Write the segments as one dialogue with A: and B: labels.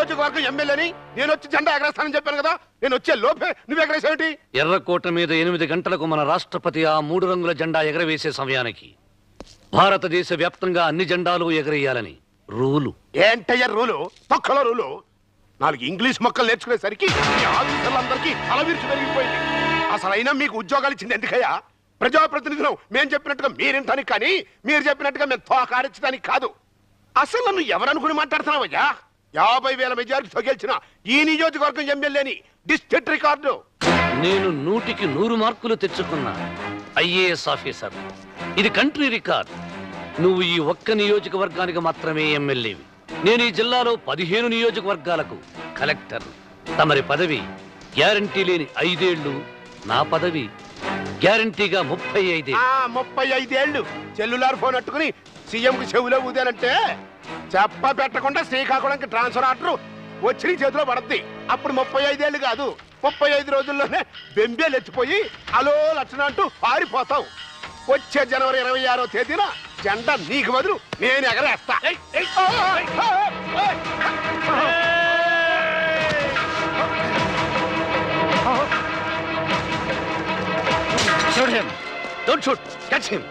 A: నియోజకవర్గం ఎమ్మెల్యేని నేను వచ్చి జెండా ఎగరేస్తానని చెప్పాను కదా నేను వచ్చే లోపే నువ్వు ఎగరేసేమిటి?
B: ఎర్రకోట మీద ఎనిమిది గంటలకు మన రాష్ట్రపతి ఆ మూడు రంగుల జెండా ఎగరవేసే సమయానికి భారతదేశ వ్యాప్తంగా అన్ని జెండాలు ఎగరేయాలని రూలు.
A: ఏంటయ్య రూలు? తొక్కలో రూలు? నాలుగు ఇంగ్లీష్ మొక్కలు నేర్చుకునేసరికి ఈ ఆఫీసర్లందరికీ తలవిరుచు పెరిగిపోయింది. అసలు అయినా మీకు ఉద్యోగాలు ఇచ్చింది ఎందుకయ్యా? ప్రజాప్రతినిధులు మేము చెప్పినట్టుగా మీరింటానికి కానీ మీరు చెప్పినట్టుగా మేము తోకాడించడానికి కాదు. అసలు నన్ను ఎవరనుకుని మాట్లాడుతున్నావయ్యా? యాభై వేల మెజారిటీతో గెలిచిన ఈ నియోజకవర్గం ఎమ్మెల్యేని డిస్ట్రిక్ట్ రికార్డు
B: నేను నూటికి నూరు మార్కులు తెచ్చుకున్నా. IAS officer. ఇది కంట్రీ రికార్డ్. నువ్వు ఈ ఒక్క నియోజకవర్గానికి మాత్రమే ఎమ్మెల్యేవి. నేను ఈ జిల్లాలో పదిహేను నియోజకవర్గాలకు కలెక్టర్. తమరి పదవి గ్యారంటీ లేని ఐదేళ్ళు నా పదవి గ్యారంటీగా ముప్పై ఐదే.
A: ముప్పై ఐదేళ్ళు సెల్యులార్ ఫోన్ అట్టుకుని సీఎం కు చెవులో ఊదానంటే చెప్ప పెట్టకుండా శ్రీకాకుళంకి ట్రాన్స్ఫర్ ఆర్డర్ వచ్చి చేతిలో పడద్ది అప్పుడు ముప్పై ఐదేళ్ళు కాదు ముప్పై ఐదు రోజుల్లోనే బెంబేలు ఎత్తిపోయి అలో లక్షణ అంటూ పారిపోతావు వచ్చే జనవరి ఇరవై ఆరో తేదీన జెండా నీకు బదులు నేను ఎగరేస్తా
B: Shoot him. Don't shoot. Catch him.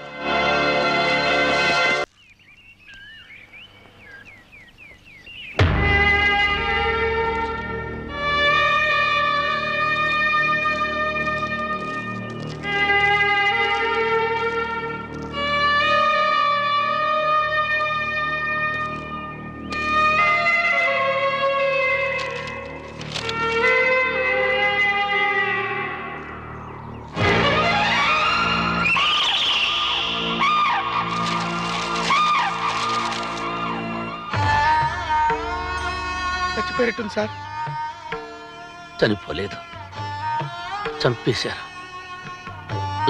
A: చచ్చిపోయేట్టుంది సార్.
B: చనిపోలేదు. చంపేశారు.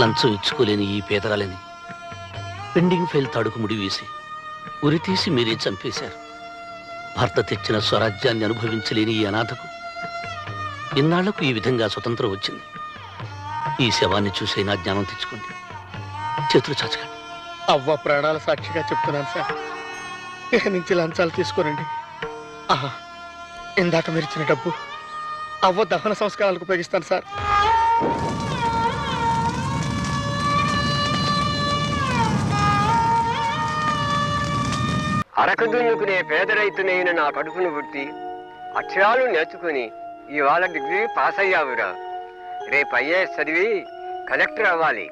B: లంచం ఇచ్చుకోలేని ఈ పేదరాలని పెండింగ్ ఫైల్ తాడుకు ముడి వేసి ఉరి తీసి మీరే చంపేశారు. భర్త తెచ్చిన స్వరాజ్యాన్ని అనుభవించలేని ఈ అనాథకు ఇన్నాళ్ళకు ఈ విధంగా స్వతంత్రం వచ్చింది. ఈ శవాన్ని చూసే నా జ్ఞానం తెచ్చుకోండి. చేతులు చాచకండి.
C: అవ్వ ప్రాణాల సాక్షిగా చెప్తున్నాను సార్. ఇక నుంచి లంచాలు తీసుకోరండి ఆహా. ఇందాక మీరు ఇచ్చిన డబ్బు అవ్వ దహన సంస్కారాలకు ఉపయోగిస్తాను సార్.
D: అరకు దున్నుకునే పేద రైతునైన నా కడుపును పుట్టి అక్షరాలు నేర్చుకుని ఇవాళ డిగ్రీ పాస్ అయ్యావురా రేపు ఐఏఎస్ చదివి కలెక్టర్ అవ్వాలి.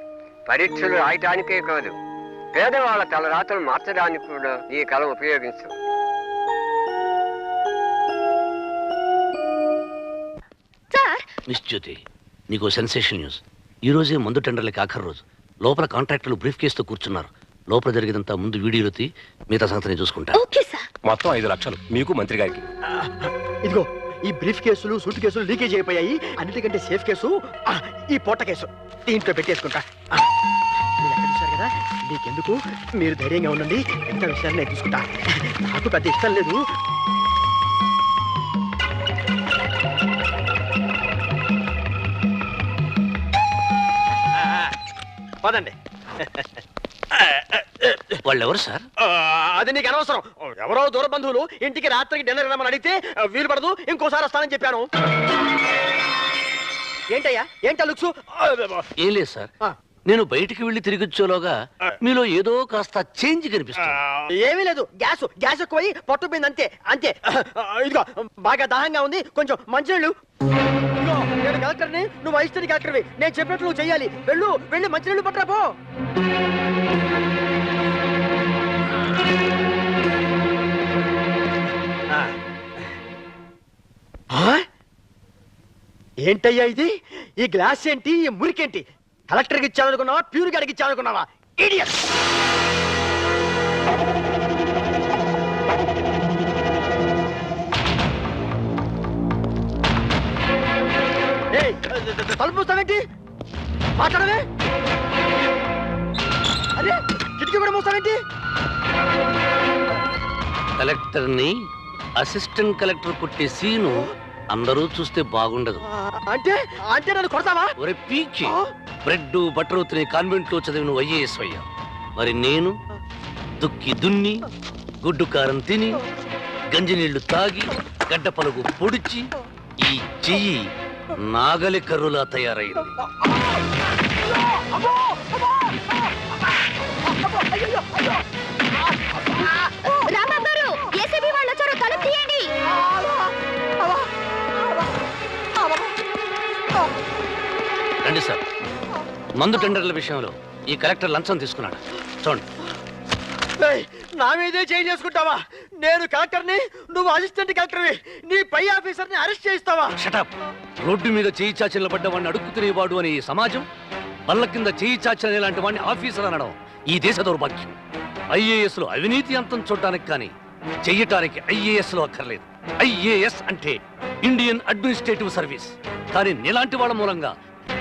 D: పరీక్షలు రాయటానికే కాదు పేదవాళ్ళ తలరాతలు మార్చడానికి కూడా ఈ కళ ఉపయోగించు.
B: మిస్ జ్యోతి నీకు సెన్సేషన్ న్యూస్. ఈ రోజే మందు టెండర్లకి ఆఖరి రోజు. లోపల కాంట్రాక్టులు బ్రీఫ్ కేసుతో కూర్చున్నారు. లోపల జరిగినంత ముందు వీడియోలు తీ మిగతా సంగతి చూసుకుంటా.
E: Okay sir.
F: మొత్తం ఐదు లక్షలు. మీకు మంత్రి గారికి.
C: ఇదిగో ఈ బ్రీఫ్ కేసులు సూట్ కేసులు లీకేజ్ అయిపోయాయి. అన్నిటికంటే సేఫ్ కేసు ఆ, ఈ పొట్ట కేసు. దీంట్లో పెట్టేసుకుంటా. ఆ, మీరు ఎక్కడ చూశారు కదా? మీకెందుకు? మీరు ధైర్యంగా ఉండండి. ఎంత విషయాలు నేను చూసుకుంటా. నాకు పెద్ద ఇష్టం లేదు. పదండి.
B: వాళ్ళు ఎవరు సార్
C: అది నీకు అనవసరం. ఎవరో దూర బంధువులు ఇంటికి రాత్రికి డిన్నర్ రమ్మని అడిగితే వీలు పడదు ఇంకోసారి వస్తానని చెప్పాను. ఏంటయ్యా? ఏంటా లుక్స్?
B: ఏం లేదు సార్. నేను బయటికి వెళ్ళి తిరిగి వచ్చేలోగా మీలో ఏదో కాస్త చేంజ్ కనిపిస్తుంది.
C: ఏమీ లేదు. గ్యాస్ గ్యాస్ ఎక్కువై పట్టుపోయింది అంతే అంతే. ఇదిగో బాగా దాహంగా ఉంది కొంచెం మంచినీళ్ళు. కలెక్టర్ని నువ్వు అయిస్టరీ కలెక్టర్వి నేను చెప్పినట్టు నువ్వు చెయ్యాలి. వెళ్ళు వెళ్ళి మంచి నీళ్ళు పట్టరా పో. ఏంటయ్యా ఇది? ఈ గ్లాస్ ఏంటి? ఈ మురికేంటి? కలెక్టర్కి ఇచ్చాననుకున్నావా ప్యూర్గా గారికి ఇచ్చాననుకున్నావా ఇడియట్ తలుపు మూస్తావేంటి? మాట్లాడవే. అరే కిటికీ కూడా మూస్తావేంటి?
B: కలెక్టర్ని అసిస్టెంట్ కలెక్టర్ కొట్టే సీను అందరూ చూస్తే బాగుండదు.
C: అంటే అంటే నన్ను కొడతావా?
B: ఒరే పీకి? బ్రెడ్ బటర్ తినే కాన్వెంట్లో చదివిన ఐఏఎస్ అయ్యా. మరి నేను దుక్కి దున్ని గుడ్డు కారం తిని గంజి నీళ్ళు తాగి గడ్డ పలుగు పొడిచి ఈ చెయ్యి నాగలి కర్రులా తయారైంది రండి సార్. మందు టెండర్ల విషయంలో ఈ కలెక్టర్ లంచం తీసుకున్నాడు. చూడండి.
C: ఏయ్, నా మీదే చేంజ్ చేసుకుంటావా? నేను కలెక్టర్ని నువ్వు అసిస్టెంట్ కలెక్టర్వి. నీ పై ఆఫీసర్ని అరెస్ట్ చేయిస్తావా?
B: షటప్ రోడ్డు మీద చేయి చాచలు పడ్డ వాడిని అడుక్కు తినేవాడు అనే ఈ సమాజం బల్ల కింద చేయి చాచని లాంటి వాడిని ఆఫీసర్ అనడం ఈ దేశ దౌర్భాగ్యం. ఐఏఎస్లో అవినీతి అంతం చూడటానికి కానీ చెయ్యటానికి ఐఏఎస్లో అక్కర్లేదు. ఐఏఎస్ అంటే ఇండియన్ అడ్మినిస్ట్రేటివ్ సర్వీస్. కానీ నీలాంటి వాళ్ళ మూలంగా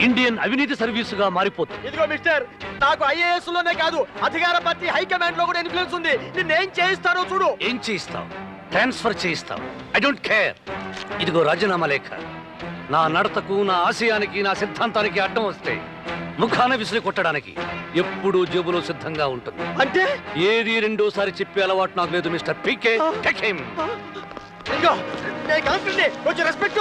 B: ఇండియన్ అవినీతి సర్వీసుగా మారిపోతుంది.
C: ఇదిగో మిస్టర్ నాకు ఐఏఎస్లోనే కాదు అధికార పార్టీ హైకమాండ్లో కూడా ఇన్ఫ్లుయెన్స్ ఉంది. నిన్నేం చేయిస్తానో చూడు.
B: ఏం చేయిస్తావు? ట్రాన్స్ఫర్ చేయిస్తావు. ఐ డోంట్ కేర్ ఇదిగో రాజీనామా లేఖ. నా నడతకు నా ఆశయానికి నా సిద్ధాంతానికి అడ్డం వస్తే ముఖాన విసిరి కొట్టడానికి ఎప్పుడూ జేబులో సిద్ధంగా ఉంటుంది.
C: అంటే?
B: ఏది రెండోసారి చెప్పే అలవాటు నాకు లేదు మిస్టర్ పీకే. టేక్ హిమ్
C: కొంచెం రెస్పెక్ట్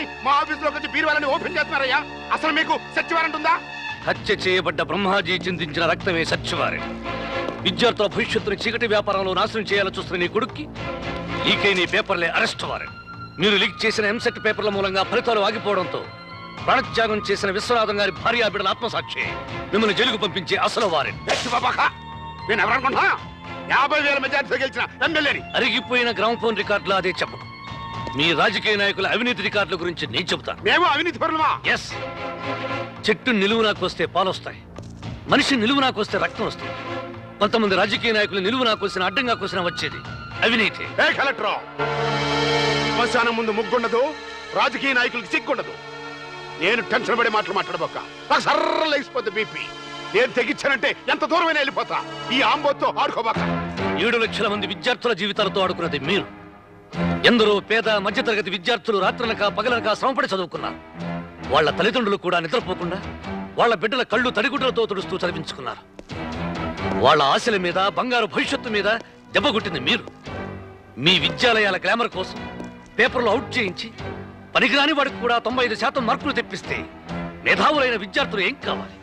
A: ఉందని మా ఆఫీసులోకి వచ్చి బీరువాలని ఓపెన్ చేస్తున్నారయ్యా? అసలు మీకు సచ్ వారెంట్ ఉందా?
B: హత్య చేయబడ్డ బ్రహ్మాజీ చిందించిన రక్తమే సత్యవారి. విద్యార్థుల భవిష్యత్తుని చీకటి వ్యాపారంలో నాశనం చేయాలని చూస్తున్న నీ కొడుక్కి లీకే నీ పేపర్లే అరెస్ట్ వారెంట్. మీరు లీక్ చేసిన ఎంసెట్ పేపర్ల మూలంగా ఫలితాలు ఆగిపోవడంతో ప్రాణత్యాగం చేసిన విశ్వనాథం గారి భార్య బిడ్డల ఆత్మసాక్షి మిమ్మల్ని జైలుకు పంపించే అసలు వారెంట్.
A: నేను ఎవరనుకుంటున్నా? యాభై వేల మెజార్టీతో గెలిచిన ఎమ్మెల్యేని.
B: అరిగిపోయిన గ్రామ్ఫోన్ రికార్డులు అదే చెప్పదు మీ రాజకీయ నాయకుల అవినీతి రికార్డుల గురించి నేను చెబుతాను.
A: మేము అవినీతి పరులమా?
B: ఎస్ చెట్టు నిలువునాకు వస్తే పాలొస్తాయి. మనిషి నిలువునాకు వస్తే రక్తం వస్తుంది. కొంతమంది రాజకీయ నాయకులు నిలువునాకు వచ్చిన అడ్డంగా వచ్చిన వచ్చేది అవినీతి.
A: ఏ కలెక్టర్? శ్మశానం ముందు ముగ్గుండదు రాజకీయ నాయకులకి సిగ్గుండదు. నేను టెన్షన్ పడే మాటలు మాట్లాడబోక. నాకు సర్ర లేచిపోతే బీపీ. నేను తెగించానంటే ఎంత దూరమైనా వెళ్ళిపోతా. ఈ ఆంబోతో ఆడుకోబాక.
B: ఏడు లక్షల మంది విద్యార్థుల జీవితాలతో ఆడుకున్నది మీరు. ఎందరో పేద మధ్యతరగతి విద్యార్థులు రాత్రనక పగలనక శ్రమపడి చదువుకున్నారు. వాళ్ళ తల్లిదండ్రులు కూడా నిద్రపోకుండా వాళ్ళ బిడ్డల కళ్ళు తడిగుడ్డలతో తుడుస్తూ చదివించుకున్నారు. వాళ్ళ ఆశల మీద బంగారు భవిష్యత్తు మీద దెబ్బ కొట్టింది మీరు. మీ విద్యాలయాల గ్లామర్ కోసం పేపర్లు అవుట్ చేయించి పనికిరాని వాడికి కూడా తొంభై ఐదు శాతం మార్కులు తెప్పిస్తే మేధావులైన విద్యార్థులు ఏం కావాలి?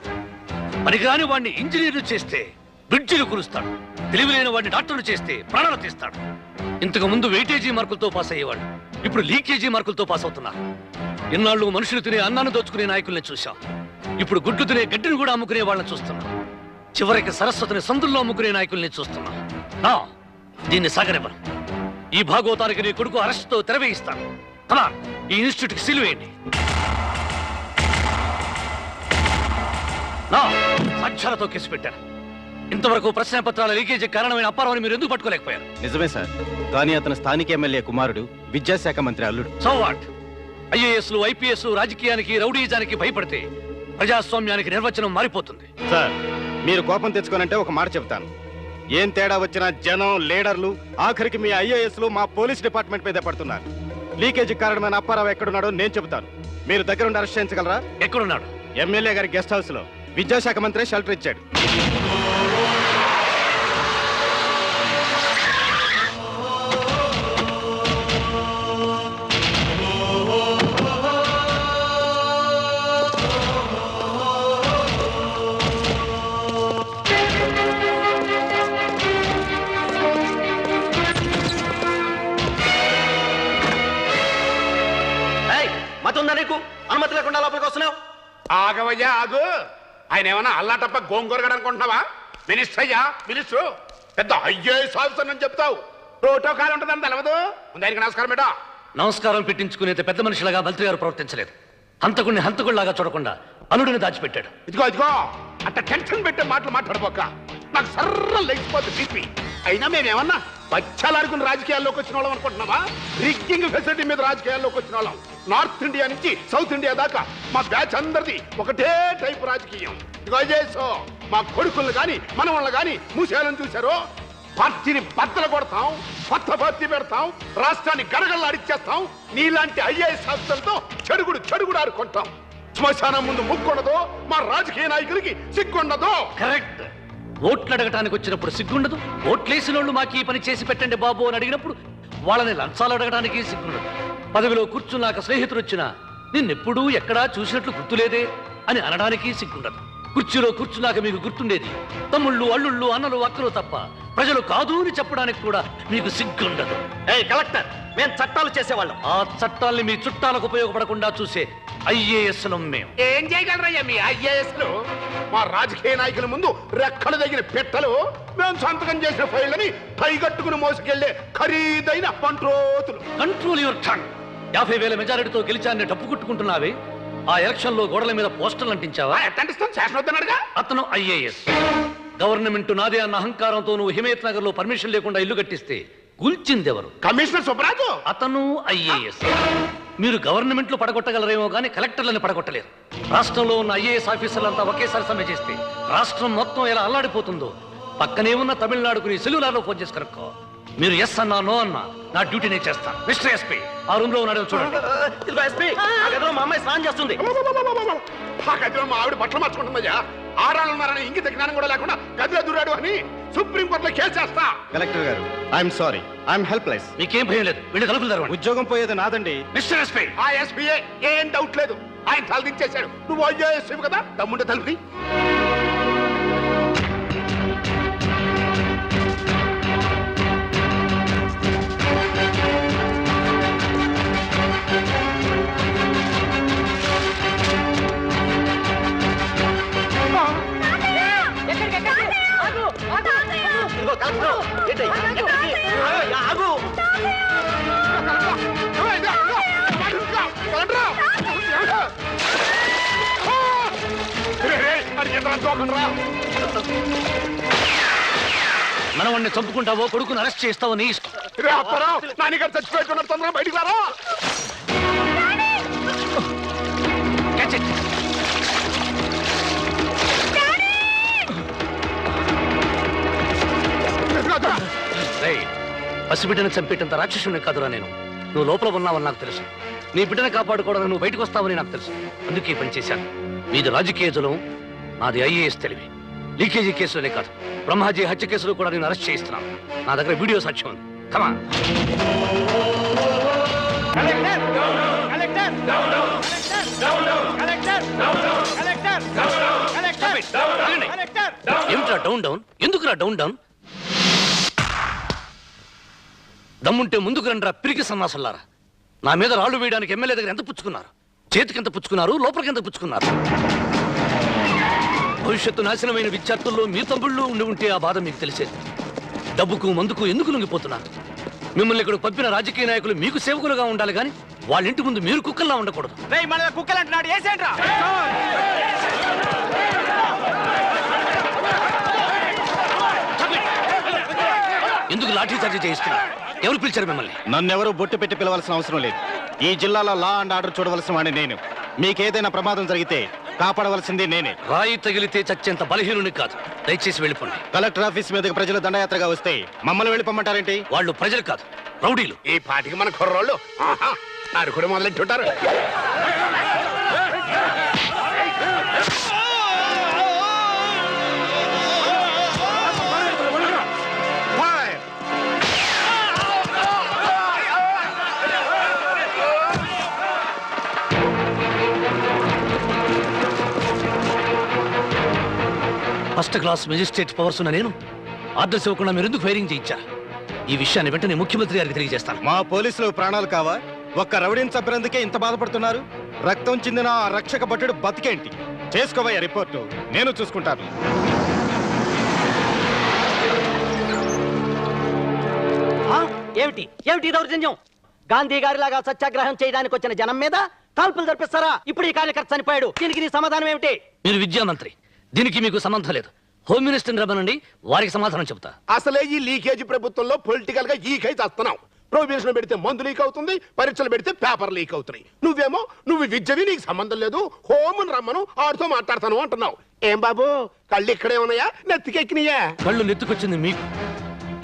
B: పనికిరాని వాడిని ఇంజనీర్లు చేస్తే బ్రిడ్జిలు కురుస్తాడు. తెలివిలేని వాడిని డాక్టర్లు చేస్తే ప్రాణాలు తీస్తాడు. ఇంతకు ముందు వెయిటేజీ మార్కులతో పాస్ అయ్యేవాడు ఇప్పుడు లీకేజీ మార్కులతో పాస్ అవుతున్నారు. ఇన్నాళ్ళు మనుషులు తినే అన్నాన్ని దోచుకునే నాయకుల్ని చూశాం. ఇప్పుడు గుడ్డు తినే గడ్డిని కూడా అమ్ముకునే వాళ్ళని చూస్తున్నాం. చివరికి సరస్వతిని సందుల్లో అమ్ముకునే నాయకుల్ని చూస్తున్నాం. నా దీన్ని సాగనివ్వను ఈ భాగవతానికి నీ కొడుకు అరెస్ట్తో తెరవేయిస్తాను. అలా ఈ ఇన్స్టిట్యూట్కి సిలువేయండి నా సాక్ష్యాలతో కేసు పెట్టాను. ఇంతవరకు ప్రశ్న పత్రాల లీకేజీ కారణమైన అప్పారావుని మీరు ఎందుకు పట్టుకోలేకపోయారు?
G: నిజమే సార్. కానీ అతను స్థానిక ఎమ్మెల్యే కుమారుడు విద్యాశాఖ మంత్రి అల్లుడు.
B: సో వాట్ ఐఏఎస్లు ఐపీఎస్లు రాజకీయానికి రౌడీజానికి భయపడితే ప్రజాస్వామ్యానికి నిర్వచనం మారిపోతుంది.
G: సార్ మీరు కోపం తెచ్చుకోనంటే ఒక మాట చెప్తాను ఏం తేడా వచ్చినా జనం లీడర్లు ఆఖరికి మీ ఐఏఎస్లు మా పోలీస్ డిపార్ట్మెంట్ మీద పడుతున్నారు. లీకేజీ కారణమైన అప్పారావు ఎక్కడున్నాడో నేను చెబుతాను. మీరు దగ్గరుండి అరెస్ట్ చేయించగలరా?
B: ఎక్కడున్నాడు?
G: ఎమ్మెల్యే గారి గెస్ట్ హౌస్లో విద్యాశాఖ మంత్రి షెల్టర్ ఇచ్చాడు.
A: ఆగవయ్యా ఆగు. ఆయన ఏమన్నా అల్లాటప్ప గోంగూరగడ అనుకుంటున్నావా? మినిస్టర్ అయ్యా మినిస్టర్. పెద్ద ఐఏఎస్ ఆఫీసర్ అని చెప్తావు. ప్రోటోకాల్ ఉంటుందని తెలవదు. ఆయనకి నమస్కారం మేడం
B: నమస్కారం పెట్టించుకునేది పెద్ద మనిషిలాగా మంత్రి గారు ప్రవర్తించలేదు. హంతకుడిని హంతకుడిలాగా చూడకుండా అల్లుడిని దాచిపెట్టాడు.
A: ఇదిగో ఇదిగో. అంత టెన్షన్ పెట్టే మాటలు మాట్లాడబోక. నాకు సర్ర లేచిపోతుంది బీపీ. అయినా మేమేమన్నా బచ్చాలాడుకుని రాజకీయాల్లోకి వచ్చిన వాళ్ళం అనుకుంటున్నావా రిగ్గింగ్ ఫెసిలిటీ మీద రాజకీయాల్లోకి వచ్చిన వాళ్ళం. నార్త్ ఇండియా నుంచి సౌత్ ఇండియా దాకా మా బ్యాచ్ అందరిది ఒకటే టైప్ రాజకీయం. ఇదిగో మా కొడుకులను గాని మనవాళ్ళని గాని మూసేయాలని చూశారు? పార్టీని బద్దలు కొడతాం కొత్త పార్టీ పెడతాం రాష్ట్రాన్ని గడగల్లాడిచ్చేస్తాం నీలాంటి ఐఏఎస్ ఆఫీసర్తో చెడుగుడు చెడుగుడు ఆడుకుంటాం. శ్మశానం ముందు ముక్కుండదు మా రాజకీయ నాయకులకి సిగ్గుండదు.
B: కరెక్ట్. ఓట్లు అడగటానికి వచ్చినప్పుడు సిగ్గుండదు. ఓట్లేసిన వాళ్ళు మాకు ఈ పని చేసి పెట్టండి బాబు అని అడిగినప్పుడు వాళ్ళని లంచాలు అడగడానికి సిగ్గుండదు. పదవిలో కూర్చున్నాక స్నేహితుడు వచ్చినా నిన్నెప్పుడూ ఎక్కడా చూసినట్లు గుర్తులేదే అని అనడానికి సిగ్గుండదు. కుర్చీలో కూర్చున్నాక మీకు గుర్తుండేది? తమ్ముళ్ళు అల్లుళ్ళు అన్నలు అక్కలు తప్ప ప్రజలు కాదు అని చెప్పడానికి కూడా మీకు సిగ్గుండదు.
C: ఏయ్ కలెక్టర్ మేము చట్టాలు చేసేవాళ్ళం.
B: ఆ చట్టాల్ని మీ చుట్టాలకు ఉపయోగపడకుండా చూసే ఐఏఎస్ మేము
A: ఏం చేయగలరయ్యా మీ ఐఏఎస్లు? మా రాజకీయ నాయకుల ముందు రెక్కలు తగిన పెట్టలు మేము సంతకం చేసిన ఫైళ్ళని పైగట్టుకుని మోసుకెళ్ళే ఖరీదైన పంట్రోతులు
B: కంట్రోల్ యువర్ టంగ్ యాభై వేల మెజారిటీతో గెలిచాన్ని డప్పు కొట్టుకుంటున్నావే? ఆ ఎలక్షన్లో గోడల మీద పోస్టర్లు అంటించావా? అతను ఐఏఎస్. గవర్నమెంట్ నాదే అన్న అహంకారంతో నువ్వు హిమయత్ నగర్లో పర్మిషన్ లేకుండా ఇల్లు కట్టిస్తే కూల్చిందెవరు
A: కమిషనర్ సుబ్బరాజు?
B: అతను ఐఏఎస్. మీరు గవర్నమెంట్లో పడగొట్టగలరేమో కానీ కలెక్టర్లను పడగొట్టలేరు. రాష్ట్రంలో ఉన్న ఐఏఎస్ ఆఫీసర్లంతా ఒకేసారి సమ్మె చేస్తే రాష్ట్రం మొత్తం ఎలా అల్లాడిపోతుందో పక్కనే ఉన్న తమిళనాడుకు నీ సెల్యులార్లో ఫోన్ చేసి కనుక్కో. మీరు ఎస్ అన్నా నో అన్నా నా డ్యూటీ నేను చేస్తాను మిస్టర్ ఎస్పీ ఆ రూమ్లో ఉన్నాడో చూడండి.
C: ఇదిగో ఎస్పీ ఆ. గదిలో మా అమ్మాయి స్నానం చేస్తుంది.
A: ఆ గదిలో మా ఆవిడ బట్టలు మార్చుకుంటుందయ్యా. ఆడాళ్ళు ఉన్నారని ఇంగిత జ్ఞానం కూడా లేకుండా గదిలో దూరాడు అని సుప్రీం కోర్టులో కేసు చేస్తా
G: కలెక్టర్ గారు ఐఎమ్ సారీ ఐఎమ్ హెల్ప్లెస్
B: మీకేం భయం లేదు వెళ్ళి తలుపులు తెరవండి.
G: ఉద్యోగం పోయేది నాదండి.
B: మిస్టర్ ఎస్పీ
A: ఆ ఎస్పీఏ ఏం డౌట్ లేదు. ఆయన తలదించేశాడు. నువ్వు ఐఏఎస్ కదా తమ్ముంటే తలుపుది
B: మనవణ్ణి చంపుకుంటావో కొడుకుని అరెస్ట్ చేస్తావో నీ ఇష్టం.
A: నాన్నగారు చచ్చిపోతున్నారు తొందరగా బయటికి రారా?
B: పసిబిడ్డను చంపేటంత రాక్షసుని కాదురా నేను నువ్వు లోపల ఉన్నావని నాకు తెలుసు నీ బిడ్డను కాపాడుకోవడానికి నువ్వు బయటకు వస్తావని నాకు తెలుసు అందుకే పని చేశాను మీది రాజకీయ జలం నాది ఐఏఎస్ తెలివి లీకేజీ కేసులే కాదు బ్రహ్మాజీ హత్య కేసులో కూడా నేను అరెస్ట్ చేయిస్తున్నాను నా దగ్గర వీడియో సాక్ష్యం ఉంది కమా ఏమిట్రా డౌన్ డౌన్ ఎందుకురా డౌన్ డౌన్ దమ్ముంటే ముందుకు రండిరా పిరికి సన్నాసులారా నా మీద రాళ్ళు వేయడానికి ఎమ్మెల్యే దగ్గర ఎంత పుచ్చుకున్నారు? చేతికి ఎంత పుచ్చుకున్నారు? లోపలికి ఎంత పుచ్చుకున్నారు? భవిష్యత్తు నాశనమైన విద్యార్థుల్లో మీ తమ్ముళ్ళు ఉండి ఉంటే ఆ బాధ మీకు తెలిసేది. డబ్బుకు మందుకు ఎందుకు లొంగిపోతున్నారు? మిమ్మల్ని ఇక్కడ పంపిన రాజకీయ నాయకులు మీకు సేవకులుగా ఉండాలి కానీ వాళ్ళ ఇంటి ముందు మీరు కుక్కల్లా ఉండకూడదు.
C: కుక్కలు అంటున్నాడు
B: ఎందుకు లాఠీ చార్జీ చేయిస్తున్నారు? ఎవరు పిలిచారు మిమ్మల్ని?
G: నన్నెవరూ బొట్టు పెట్టి పిలవాల్సిన అవసరం లేదు. ఈ జిల్లాలో లా అండ్ ఆర్డర్ చూడవలసిన వాడిని నేను. మీకేదైనా ప్రమాదం జరిగితే కాపాడవలసింది నేనే.
B: రాయి తగిలితే చచ్చేంత బలహీనుని కాదు. దయచేసి వెళ్ళిపోండి.
G: కలెక్టర్ ఆఫీస్ మీదకి ప్రజలు దండయాత్రగా వస్తే మమ్మల్ని వెళ్ళిపోమంటారేంటి?
B: వాళ్ళు ప్రజలు కాదు రౌడీలు.
A: ఈ పాటికి మన కుర్రోళ్ళు. ఆహా, అడుగుడు మొదలెట్టుంటారు.
B: ఫస్ట్ క్లాస్ మెజిస్ట్రేట్ పవర్స్ ఉన్న నేను ఆర్డర్స్ ఇవ్వకుండా మీరు ఎందుకు ఫైరింగ్ చేయించారు ఈ విషయాన్ని వెంటనే ముఖ్యమంత్రి గారికి తెలియజేస్తాను.
G: మా పోలీసులు ప్రాణాలు కావా? ఒక్క రౌడీని చంపినందుకే ఇంత బాధపడుతున్నారు? రక్తం చెందిన ఆ రక్షక భటుడు బతికేంటి? చేసుకోవయ్యా రిపోర్టు నేను చూసుకుంటాను?
C: ఏమిటి? ఏమిటి దౌర్జన్యం? గాంధీ గారి లాగా సత్యాగ్రహం చేయడానికి వచ్చిన జనం మీద కాల్పులు జరిపిస్తారా? ఇప్పుడు ఈ కార్యకర్త చనిపోయాడు. దీనికి నీ సమాధానం ఏమిటి?
B: మీరు విద్యామంత్రి దీనికి మీకు సంబంధం లేదు. హోమ్ మినిస్టర్ని రమ్మనండి వారికి సమాధానం చెబుతా.
A: అసలే ఈ లీకేజ్ ప్రభుత్వంలో పొలిటికల్గా ఈ కేసు వస్తున్నాం ప్రొహిబిషన్ పెడితే మందు లీక్ అవుతుంది పరీక్షలు పెడితే పేపర్ లీక్ అవుతున్నాయి. నువ్వేమో నువ్వు విద్యవి నీకు సంబంధం లేదు హోమన్ రమ్మను ఆడితో మాట్లాడతాను అంటున్నావు. ఏం బాబు కళ్ళు ఇక్కడే ఉన్నాయా నెత్తికెక్కినాయా?
B: కళ్ళు నెత్తుకొచ్చింది మీకు.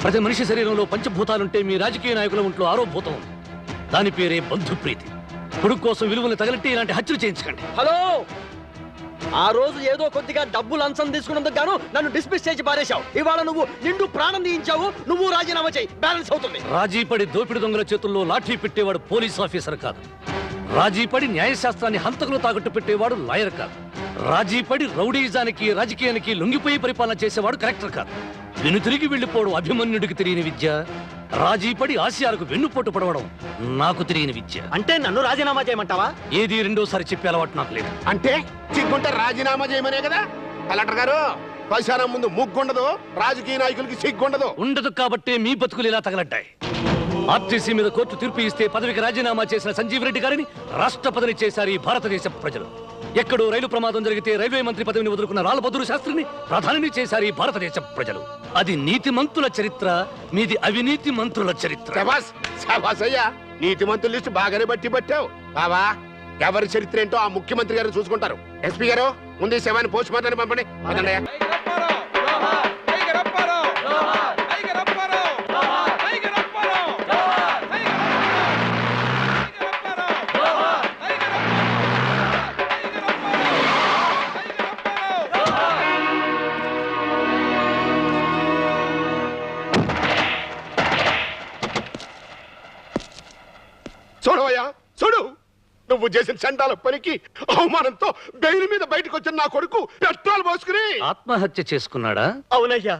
B: ప్రతి మనిషి శరీరంలో పంచభూతాలుంటే మీ రాజకీయ నాయకుల ఒంట్లో ఆరో భూతం ఉంది. దాని పేరే బంధుప్రీతి. కొడుకు కోసం విలువలు తగలట్టి ఇలాంటి హత్యలు చేయించకండి.
C: హలో ఆ రోజు ఏదో కొద్దిగా డబ్బు లంచం తీసుకున్నందుకు గాను నన్ను డిస్మిస్ చేసి పారేశావు. ఇవాళ నువ్వు నిండు ప్రాణం తీయించావు నువ్వు రాజీనామా చేయి. బ్యాలెన్స్ అవుతుంది.
B: రాజీపడి దోపిడి దొంగల చేతుల్లో లాఠీ పెట్టేవాడు పోలీస్ ఆఫీసర్ కాదు. రాజీపడి న్యాయశాస్త్రాన్ని హంతకులు తాకట్టు పెట్టేవాడు లాయర్ కాదు. రాజీపడి రౌడీజానికి రాజకీయానికి లొంగిపోయి పరిపాలన చేసేవాడు కలెక్టర్ కాదు. వెను తిరిగి వెళ్ళిపోవడం అభిమన్యుడికి తెలియని విద్య రాజీ పడి ఆశయాలకు వెన్నుపోటు పడవడం నాకు తెలియని విద్య.
C: అంటే నన్ను రాజీనామా చేయమంటావా?
B: ఏది రెండోసారి చెప్పే అలవాటు నాకు లేదు.
A: అంటే సిగ్గుంటే రాజీనామా చేయమనే కదా? కలెక్టర్ గారు శ్మశానం ముందు ముగ్గుండదు రాజకీయ నాయకులకి సిగ్గుండదు.
B: ఉండదు కాబట్టే మీ బతుకులు ఇలా తగలడ్డాయి. ఆర్టీసీ మీద కోర్టు తీర్పు ఇస్తే పదవికి రాజీనామా చేసిన సంజీవ్ రెడ్డి గారిని రాష్ట్రపతిని చేశారు ఈ భారతదేశ ప్రజలు. ఎక్కడో రైలు ప్రమాదం జరిగితే రైల్వే మంత్రి పదవిని వదులుకున్న రాళ్ళబద్రు శాస్త్రిని ప్రధానిని చేశారు ఈ భారతదేశ ప్రజలు. అది నీతి మంతుల చరిత్ర మీది అవినీతి మంత్రుల చరిత్ర.
A: శబాస్ శబాస్ అయ్యా నీతి మంత్రుల లిస్టు బాగానే బట్టి పట్టావు. బావా ఎవరి చరిత్ర ఏంటో ఆ ముఖ్యమంత్రి గారు చూసుకుంటారు. ఎస్పీ గారు ముందు ఈ శవాన్ని పోస్ట్ మార్టం పంపండి. నువ్వు చేసిన చండాల పనికి అవమానంతో బెయిల్ మీద బయటకు వచ్చిన నా కొడుకు పెట్రోల్ పోసుకుని
B: ఆత్మహత్య చేసుకున్నాడా?
C: అవునయ్యా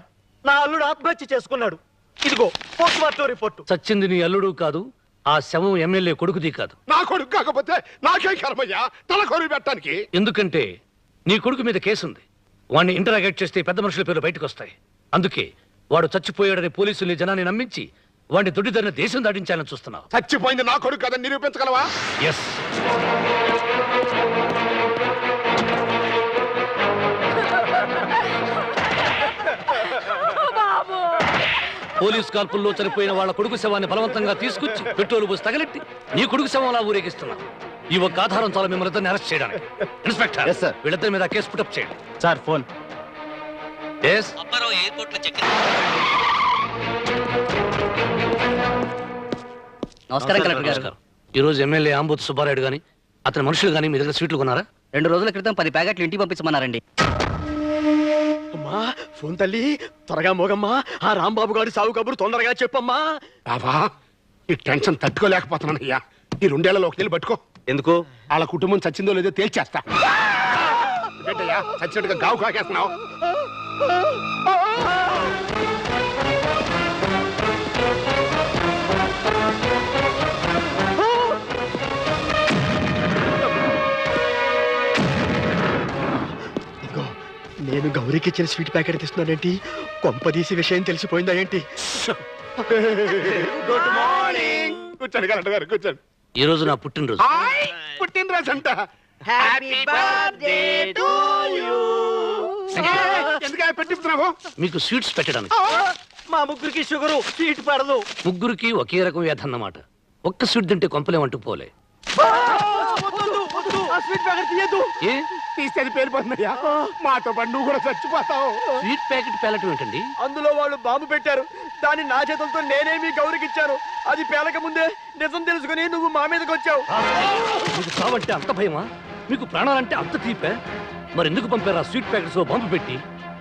C: నా అల్లుడు ఆత్మహత్య చేసుకున్నాడు. ఇదిగో పోస్ట్ మార్టం రిపోర్టు.
B: చచ్చింది నీ అల్లుడు కాదు ఆ శవం ఎమ్మెల్యే కొడుకుది కాదు.
A: నా కొడుకు కాకపోతే నాకేం కర్మయ్యా? తల కొరి పెట్టడానికి.
B: ఎందుకంటే నీ కొడుకు మీద కేసుంది. వాడిని ఇంటరాగేట్ చేస్తే పెద్ద మనుషుల పేర్లు బయటకు వస్తాయి అందుకే వాడు చచ్చిపోయాడని పోలీసుల్ని జనాన్ని నమ్మించి వాడిని దొడ్డిదారిన దేశం దాటించాలని చూస్తున్నావు.
A: చచ్చిపోయింది నా కొడుకు కదని నిరూపించగలవా?
B: ఎస్ పోలీస్ కాల్పుల్లో చనిపోయిన వాళ్ళ కొడుకు శవాన్ని బలవంతంగా తీసుకొచ్చి పెట్రోల్ పోసి తగలెట్టి నీ కొడుకు శవంలా ఊరేగిస్తున్నా. ఈ ఒక్క ఆధారం చాలా మిమ్మల్ని ఇద్దరిని అరెస్ట్ చేయడానికి. Inspector
G: Yes, sir.
B: వీళ్ళిద్దరి మీద కేసు పుటప్ చేయండి.
G: సార్ ఫోన్
B: ఎస్
H: నమస్కారం కలెక్టర్ గారు.
B: నమస్కారం. ఈ రోజు ఎమ్మెల్యే ఆంబోత్ సుబ్బారాయుడు గాని అతని మనుషులు గాని మీ దగ్గర సీట్లు కొన్నారా?
H: రెండు రోజుల క్రితం పది ప్యాకెట్లు ఇంటికి పంపించమన్నారండి.
C: అమ్మా ఫోన్ తల్లి త్వరగా మోగమ్మా. ఆ రాంబాబు గారి సాగు కబురు తొందరగా చెప్పమ్మా.
A: బావా ఈ టెన్షన్ తట్టుకోలేకపోతున్నానయ్యా. ఈ రెండేళ్ళలో ఒక నీళ్ళు పట్టుకో.
G: ఎందుకు?
A: వాళ్ళ కుటుంబం చచ్చిందో లేదో తేల్చేస్తా. చచ్చినట్టుగా గావు కాకేస్తున్నావు.
C: నేను గౌరీకి ఇచ్చిన స్వీట్ ప్యాకెట్ తీస్తున్నానేంటి? కొంపదీసి విషయం తెలిసిపోయిందా ఏంటి?
A: గుడ్ మార్నింగ్ కూర్చోండి కలెక్టర్ గారు కూర్చోండి.
B: ఈ రోజు నా పుట్టినరోజు.
A: హాయ్ పుట్టినరోజు అంట. హ్యాపీ బర్త్డే టు యు ఎందుకు పెట్టిస్తున్నావు?
B: మీకు స్వీట్స్ పెట్టడానికి.
C: మా ముగ్గురికి షుగరు స్వీట్ పడదు.
B: ముగ్గురికి ఒకే రకం వ్యాధి అన్నమాట. ఒక్క స్వీట్ తింటే కొంపలేమంటూ పోలే.
C: స్వీట్ ప్యాకెట్ తీయద్దు.
B: ఏ?
A: తీస్తే అది పేలిపోతుందయ్యా మాతో పాటు నువ్వు కూడా చచ్చిపోతావు.
B: స్వీట్ ప్యాకెట్ పేలటం ఏంటండి?
C: అందులో వాళ్ళు బాంబు పెట్టారు. దాన్ని నా చేతులతో నేనే మీ గౌరికి ఇచ్చాను అది పేలక ముందే నిజం తెలుసుకుని నువ్వు మా మీదకి వచ్చావు.
B: మీకు చావంటే అంత భయమా? మీకు ప్రాణాలంటే అంత తీపే? మరి ఎందుకు పంపారు ఆ స్వీట్ ప్యాకెట్స్లో బంపు పెట్టి?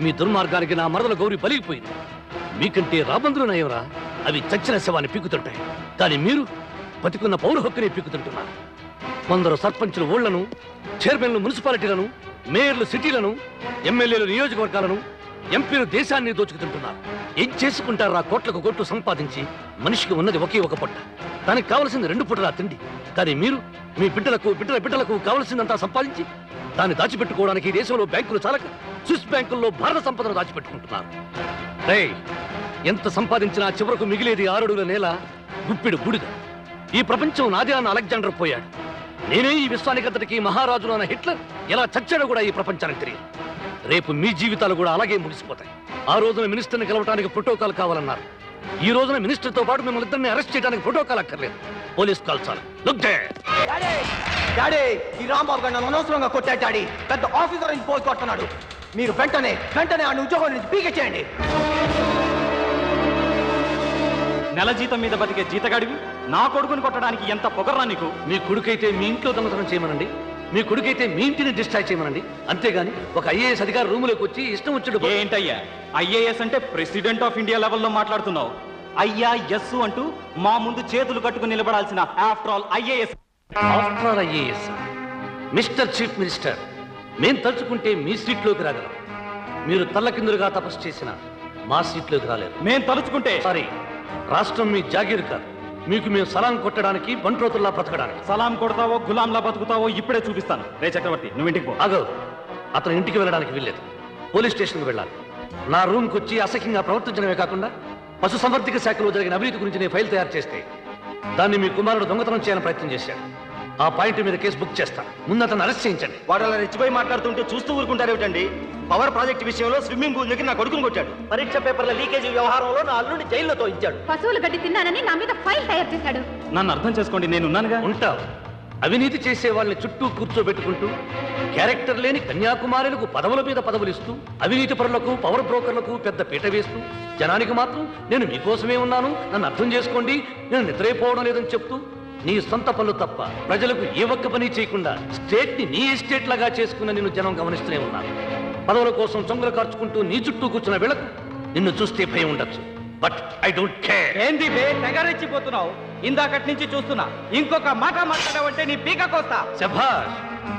B: మీ దుర్మార్గానికి నా మరదల గౌరి బలిగిపోయింది. మీకంటే రాబందులు నయ్యవరా అవి చచ్చిన శవాన్ని పీకుతుంటాయి. కానీ మీరు బతికున్న పౌర హక్కుని పీకుతుంటున్నారు. కొందరు సర్పంచులు ఊళ్ళను చైర్మన్లు మున్సిపాలిటీలను మేయర్లు సిటీలను ఎమ్మెల్యేలు నియోజకవర్గాలను ఎంపీలు దేశాన్ని దోచుకుతుంటున్నారు. ఏం చేసుకుంటారు ఆ కోట్లకు కోట్లు సంపాదించి మనిషికి ఉన్నది ఒకే ఒక పొట్ట. దానికి కావలసింది రెండు పుట్టలా తిండి. కానీ మీరు మీ బిడ్డలకు బిడ్డల బిడ్డలకు కావలసిందంతా సంపాదించి దాన్ని దాచిపెట్టుకోవడానికి ఈ దేశంలో బ్యాంకులు చాలక స్విస్ బ్యాంకుల్లో భారత సంపదను దాచిపెట్టుకుంటున్నారు. రే ఎంత సంపాదించినా చివరకు మిగిలేది ఆరుడుల నేల గుప్పిడు బూడిద. ఈ ప్రపంచం నాదే అన్న అలెగ్జాండర్ పోయాడు. నేనే ఈ విశ్వానికంతటికి మహారాజును అన్న హిట్లర్. ఎలా చచ్చాడో కూడా ఈ ప్రపంచానికి తెలియదు. రేపు మీ జీవితాలు కూడా అలాగే ముగిసిపోతాయి. ఆ రోజున మినిస్టర్ని కలవటానికి ప్రోటోకాల్ కావాలన్నారు. ఈ రోజున మినిస్టర్తో పాటు మిమ్మల్ని ఇద్దరిని అరెస్ట్ చేయడానికి ప్రోటోకాల్ అక్కర్లేదు. పోలీస్ కాల్ చాలు.
C: డాడీ! ఈ రాంబాబు గారు నన్ను అనవసరంగా కొట్టాడు డాడీ. పెద్ద ఆఫీసర్ నుంచి పోయి కొడుతున్నాడు. మీరు వెంటనే వెంటనే ఆ ఉద్యోగం నుంచి పీకెచ్చేయండి
G: నెల జీతం మీద బతికే జీతగాడివి? నా కొడుకుని కొట్టడానికి ఎంత పొగర్రా నీకు?
B: మీ కొడుకైతే మీ ఇంట్లో దొంగతనం చేయమనండి. మీ కొడుకైతే మీ ఇంటిని డిస్ట్రాయ్ చేయమనండి. అంతేగాని ఒక ఐఏఎస్ అధికారి రూములోకి వచ్చి ఇష్టం వచ్చాడు
G: ఏంటయ్యా? ఐఏఎస్ అంటే ప్రెసిడెంట్ ఆఫ్ ఇండియా లెవెల్లో మాట్లాడుతున్నావు. అయ్యా ఎస్ అంటూ మా ముందు చేతులు కట్టుకుని నిలబడాల్సిన after all IAS.
B: After all IAS. Mister chief minister మేం తలుచుకుంటే మీ సీట్లోకి రాగలం. మీరు తల్లకిందులుగా తపస్సు చేసిన మా సీట్లోకి రాలేరు
G: మేం తలుచుకుంటే
B: సారీ రాష్ట్రం మీ జాగీర్ కాదు. మీకు మేము సలాం కొట్టడానికి బంట్రోతుల్లా బ్రతకడానికి.
G: సలాం కొడతావో గులాంలా బతుకుతావో ఇప్పుడే చూపిస్తాను. రే చక్రవర్తి నువ్వు ఇంటికి పో.
B: ఆగో. అతను ఇంటికి వెళ్ళడానికి వెళ్ళలేదు పోలీస్ స్టేషన్కి వెళ్ళాలి. నా రూమ్కి వచ్చి అసహ్యంగా ప్రవర్తించడమే కాకుండా పశు సంవర్ధక శాఖలో జరిగిన అవినీతి గురించి నేను ఫైల్ తయారు చేస్తే దాన్ని మీ కుమారుడు దొంగతనం చేయాలని ప్రయత్నం చేశాడు. ఆ పాయింట్ మీద కేసు బుక్ చేస్తాను. ముందు అతను అరెస్ట్ చేయించండి.
C: వాడు అలా రెచ్చిపోయి మాట్లాడుతుంటే చూస్తూ ఊరుకుంటారు ఏమిటండి పవర్ ప్రాజెక్ట్ విషయంలో స్విమ్మింగ్ పూల్ దగ్గర నా కొడుకుని కొట్టాడు. పరీక్ష పేపర్ల లీకేజీ వ్యవహారంలో నా అల్లుడిని జైల్లో తోయించాడు.
E: పశువుల గడ్డి తిన్నానని నా మీద ఫైల్ తయారు చేశాడు.
G: నన్ను అర్థం చేసుకోండి నేనున్నానుగా?
B: ఉంటావు. అవినీతి చేసే వాళ్ళని చుట్టూ కూర్చోబెట్టుకుంటూ క్యారెక్టర్ లేని కన్యాకుమారులకు పదవుల మీద పదవులు ఇస్తూ అవినీతి పరులకు పవర్ బ్రోకర్లకు పెద్ద పీట వేస్తూ జనానికి మాత్రం నేను మీకోసమే ఉన్నాను నన్ను అర్థం చేసుకోండి నేను నిద్రైపోవడం లేదని చెప్తూ నీ సొంత పనులు తప్ప ప్రజలకు ఏ ఒక్క పని చేయకుండా స్టేట్ని నీ ఎస్టేట్ లాగా చేసుకున్న నిన్ను జనం గమనిస్తూనే ఉన్నారు. పదవుల కోసం చొంగలు కార్చుకుంటూ నీ చుట్టూ కూర్చున్న వీళ్ళకు నిన్ను చూస్తే భయం ఉండొచ్చు. బట్ ఐ డోంట్ కేర్
I: ఏంది బే తెగరెచ్చిపోతున్నావు? ఇందాకటి నుంచి చూస్తున్నా. ఇంకొక మాట మాట్లాడావంటే నీ పీక కోస్తా.
B: శభాష్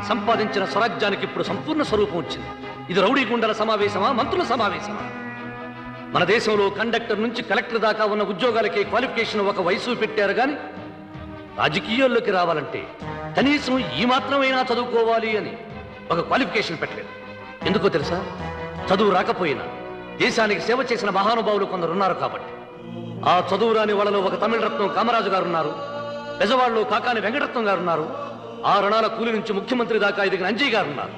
B: సంపాదించిన స్వరాజ్యానికి ఇప్పుడు సంపూర్ణ స్వరూపం వచ్చింది. ఇది రౌడీ గుండల సమావేశమా మంత్రుల సమావేశమా? మన దేశంలో కండక్టర్ నుంచి కలెక్టర్ దాకా ఉన్న ఉద్యోగాలకి క్వాలిఫికేషన్ ఒక వయసు పెట్టారు కానీ రాజకీయాల్లోకి రావాలంటే కనీసం ఈ మాత్రమైనా చదువుకోవాలి అని ఒక క్వాలిఫికేషన్ పెట్టలేదు. ఎందుకో తెలుసా? చదువు రాకపోయినా దేశానికి సేవ చేసిన మహానుభావులు కొందరు ఉన్నారు కాబట్టి. ఆ చదువు రాని వాళ్ళలో ఒక తమిళ రత్నం కామరాజు గారు ఉన్నారు పెజవాళ్ళు కాకాని వెంకటరత్నం గారు ఉన్నారు ఆ రుణాల కూలి నుంచి ముఖ్యమంత్రి దాకా ఎదిగిన అంజయ్ గారు ఉన్నారు.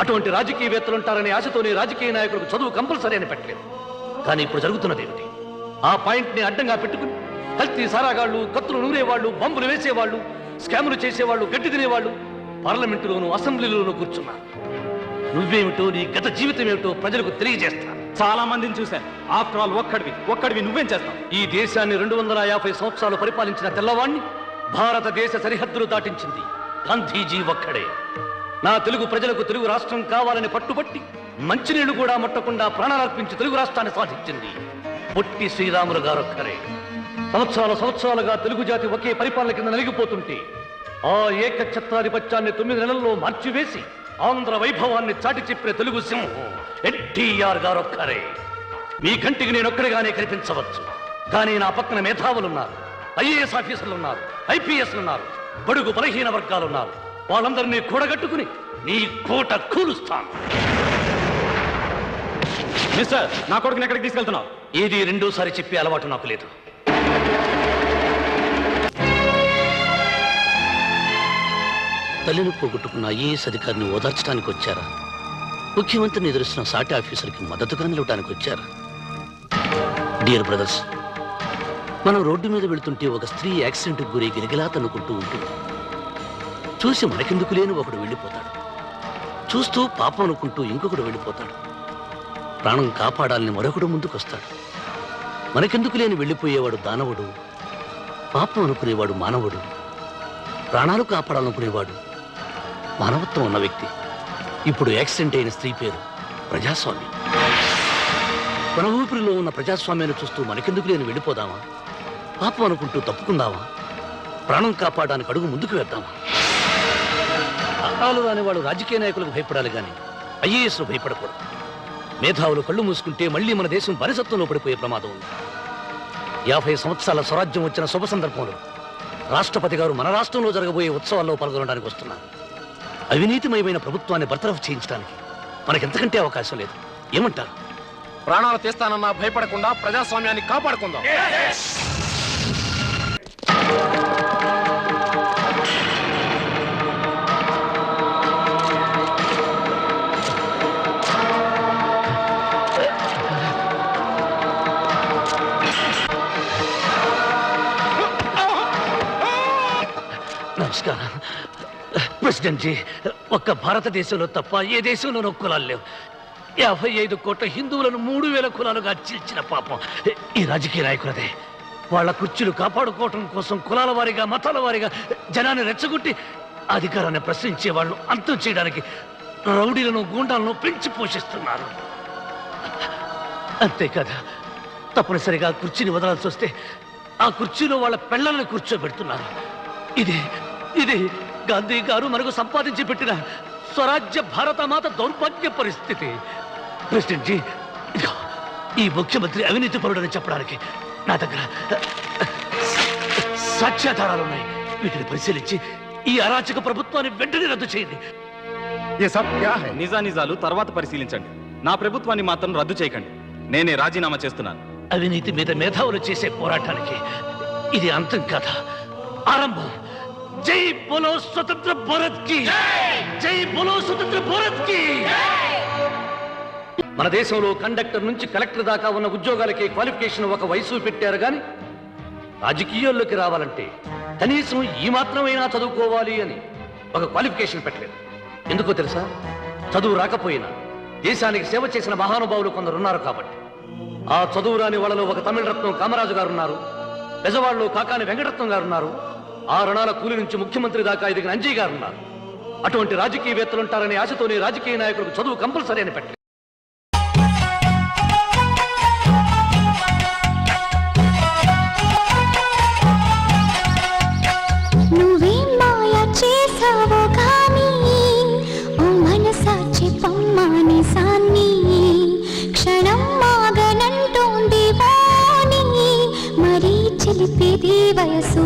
B: అటువంటి రాజకీయవేత్తలు ఉంటారనే ఆశతోనే రాజకీయ నాయకులకు చదువు కంపల్సరీ అని పెట్టలేదు. కానీ ఇప్పుడు జరుగుతున్నది ఏమిటి ఆ పాయింట్ని అడ్డంగా పెట్టుకుని కల్తీ సారాగాళ్ళు కత్తులు నూరేవాళ్ళు బాంబులు వేసేవాళ్ళు స్కాములు చేసేవాళ్ళు గడ్డి తినేవాళ్ళు. పార్లమెంటులోను అసెంబ్లీలోనూ కూర్చున్నారు నువ్వేమిటో నీ గత జీవితం ఏమిటో ప్రజలకు తెలియజేస్తాను
G: చాలా మందిని చూశాను. After all ఒక్కడివి. ఒక్కడివి నువ్వేం చేస్తావు?
B: ఈ దేశాన్ని రెండు వందల యాభై సంవత్సరాలు పరిపాలించిన తెల్లవాణ్ణి భారతదేశ సరిహద్దులు దాటించింది. గాంధీజీ ఒక్కడే. నా తెలుగు ప్రజలకు తెలుగు రాష్ట్రం కావాలని పట్టుబట్టి మంచినీళ్ళు కూడా ముట్టకుండా ప్రాణాలర్పించి తెలుగు రాష్ట్రాన్ని సాధించింది. పొట్టి శ్రీరాములు గారొక్కరే. సంవత్సరాల సంవత్సరాలుగా తెలుగు జాతి ఒకే పరిపాలన కింద నలిగిపోతుంటే ఆ ఏకఛత్రాధిపత్యాన్ని తొమ్మిది నెలల్లో మార్చివేసి ఆంధ్ర వైభవాన్ని చాటి చెప్పిన తెలుగు సింహం ఎన్టీఆర్ గారొక్కరే మీ కంటికి నేనొక్కడిగానే కనిపించవచ్చు. కానీ నా పక్కన మేధావులున్నారు. ఐఏఎస్ ఆఫీసర్లు ఉన్నారు ఐపీఎస్లు ఉన్నారు బడుగు బలహీన వర్గాలు ఉన్నారు వాళ్ళందరినీ కూడగట్టుకుని నీ కోట కూలుస్తాను.
G: మిస్టర్ నా కొడుకుని ఎక్కడికి తీసుకెళ్తున్నావు?
B: ఏది రెండోసారి చెప్పే అలవాటు నాకు లేదు. తల్లిని పోగొట్టుకున్న ఐఏఎస్ అధికారిని ఓదార్చడానికి వచ్చారా? ముఖ్యమంత్రిని ఎదురుస్తున్న సాటి ఆఫీసర్కి మద్దతుగా నిలవడానికి వచ్చారా? డియర్ బ్రదర్స్ మనం రోడ్డు మీద వెళుతుంటే ఒక స్త్రీ యాక్సిడెంట్కి గురై గిరిగిలా తన్నుకుంటూ ఉంటుంది. చూసి మనకెందుకు లేని ఒకడు వెళ్ళిపోతాడు. చూస్తూ పాపం అనుకుంటూ ఇంకొకడు వెళ్ళిపోతాడు. ప్రాణం కాపాడాలని మరొకడు ముందుకొస్తాడు. మనకెందుకు లేని వెళ్ళిపోయేవాడు దానవుడు పాపం అనుకునేవాడు మానవుడు ప్రాణాలు కాపాడాలనుకునేవాడు మానవత్వం ఉన్న వ్యక్తి. ఇప్పుడు యాక్సిడెంట్ అయిన స్త్రీ పేరు ప్రజాస్వామ్యం మన ఊపిరిలో ఉన్న ప్రజాస్వామ్యాన్ని చూస్తూ మనకెందుకు లేని వెళ్ళిపోదామా? పాపం అనుకుంటూ తప్పుకుందామా? ప్రాణం కాపాడడానికి అడుగు ముందుకు వేద్దామా? అర్థాలు రాని వాళ్ళు రాజకీయ నాయకులకు భయపడాలి కానీ ఐఏఎస్లు భయపడకూడదు. మేధావులు కళ్ళు మూసుకుంటే మళ్ళీ మన దేశం పరిసత్వంలో పడిపోయే ప్రమాదం ఉంది. యాభై సంవత్సరాల స్వరాజ్యం వచ్చిన శుభ సందర్భంలో రాష్ట్రపతి గారు మన రాష్ట్రంలో జరగబోయే ఉత్సవాల్లో పాల్గొనడానికి వస్తున్నారు. అవినీతిమయమైన ప్రభుత్వాన్ని బర్తరఫ్ చేయించడానికి మనకెంతకంటే అవకాశం లేదు. ఏమంటారు?
A: ప్రాణాలు తీస్తానన్నా భయపడకుండా ప్రజాస్వామ్యాన్ని కాపాడుకుందాం.
B: ప్రెసిడెంట్ జీ ఒక్క భారతదేశంలో తప్ప ఏ దేశంలోనూ కులాలు లేవు. యాభై ఐదు కోట్ల హిందువులను మూడు వేల కులాలుగా చీల్చిన పాపం ఈ రాజకీయ నాయకులదే. వాళ్ళ కుర్చీలు కాపాడుకోవటం కోసం కులాల వారిగా మతాల వారిగా జనాన్ని రెచ్చగొట్టి అధికారాన్ని ప్రశ్నించే వాళ్ళు అంతం చేయడానికి రౌడీలను గూండాలను పెంచి పోషిస్తున్నారు. అంతేకాదా తప్పనిసరిగా కుర్చీని వదలాల్సి వస్తే ఆ కుర్చీలో వాళ్ళ పిల్లల్ని కూర్చోబెడుతున్నారు. ఇది ఇది గాంధీ గారు మనకు సంపాదించి పెట్టిన స్వరాజ్య భారతమాత దౌర్భాగ్య పరిస్థితి. ప్రెసిడెంట్ జీ ఈ ముఖ్యమంత్రి అవినీతి పరుడని చెప్పడానికి నా దగ్గర సాక్ష్యాధారాలు ఉన్నాయి. వీటిని పరిశీలించి ఈ అరాచక ప్రభుత్వాన్ని వెంటనే రద్దు చేయండి.
G: నిజా నిజాలు తర్వాత పరిశీలించండి. నా ప్రభుత్వాన్ని మాత్రం రద్దు చేయకండి. నేనే రాజీనామా చేస్తున్నాను.
B: అవినీతి మీద మేధావులు చేసే పోరాటానికి ఇది అంతం కాదా ఆరంభం. జై బోలో స్వతంత్ర భారత్కి జై బోలో స్వతంత్ర భారత్కి మన దేశంలో కండక్టర్ నుంచి కలెక్టర్ దాకా ఉన్న ఉద్యోగాలకి క్వాలిఫికేషన్ ఒక వయసు పెట్టారు కానీ రాజకీయాల్లోకి రావాలంటే కనీసం ఈ మాత్రమైనా చదువుకోవాలి అని ఒక క్వాలిఫికేషన్ పెట్టలేదు. ఎందుకో తెలుసా? చదువు రాకపోయినా దేశానికి సేవ చేసిన మహానుభావులు కొందరు ఉన్నారు కాబట్టి. ఆ చదువు రాని వాళ్ళలో ఒక తమిళ రత్నం కామరాజు గారు ఉన్నారు బెజవాడలో కాకాని వెంకటరత్నం గారు ఉన్నారు ఆ రుణాల కూలి నుంచి ముఖ్యమంత్రి దాకా ఎదిగిన అంజయ్ గారు ఉన్నారు అటువంటి రాజకీయవేత్తలు ఉంటారనే ఆశతోనే రాజకీయ నాయకులకు చదువు కంపల్సరీ అని పెట్టలేదు
E: నువ్వేం మాయ చేసావో కానీ ఓ మనసా చెప్పమ్మా క్షణం మాగనంటోంది వాణి మరీ చిలిపేది వయసు